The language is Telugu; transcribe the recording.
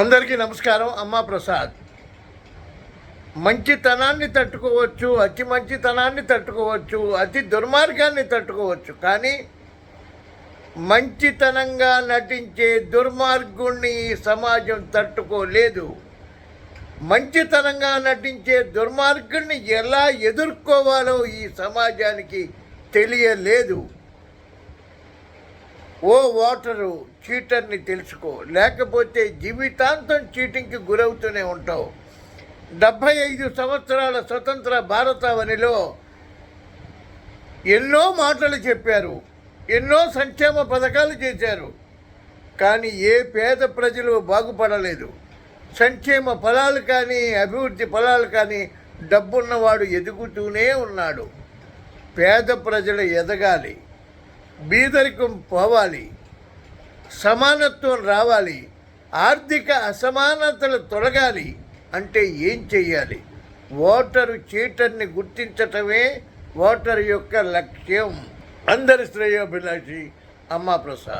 అందరికీ నమస్కారం అమ్మా ప్రసాద్. మంచితనాన్ని తట్టుకోవచ్చు అతి మంచితనాన్ని తట్టుకోవచ్చు అతి దుర్మార్గాన్ని తట్టుకోవచ్చు కానీ మంచితనంగా నటించే దుర్మార్గుణ్ణి ఈ సమాజం తట్టుకోలేదు. మంచితనంగా నటించే దుర్మార్గుణ్ణి ఎలా ఎదుర్కోవాలో ఈ సమాజానికి తెలియలేదు. ఓ ఓటరు చీటర్ని తెలుసుకో. లేకపోతే జీవితాంతం చీటింగ్కి గురవుతూనే ఉంటావు. డెబ్భై ఐదు సంవత్సరాల స్వతంత్ర భారతావనిలో ఎన్నో మాటలు చెప్పారు. ఎన్నో సంక్షేమ పథకాలు చేశారు. కానీ ఏ పేద ప్రజలు బాగుపడలేదు. సంక్షేమ ఫలాలు కానీ అభివృద్ధి ఫలాలు కానీ డబ్బున్నవాడు ఎదుగుతూనే ఉన్నాడు. పేద ప్రజలు ఎదగాలి. బీదరికం పోవాలి సమానత్వం రావాలి ఆర్థిక అసమానతలు తొలగాలి అంటే ఏం చెయ్యాలి? ఓటరు చీటర్ని గుర్తించటమే ఓటరు యొక్క లక్ష్యం. అందరి శ్రేయోభిలాషి అమ్మా ప్రసాద్.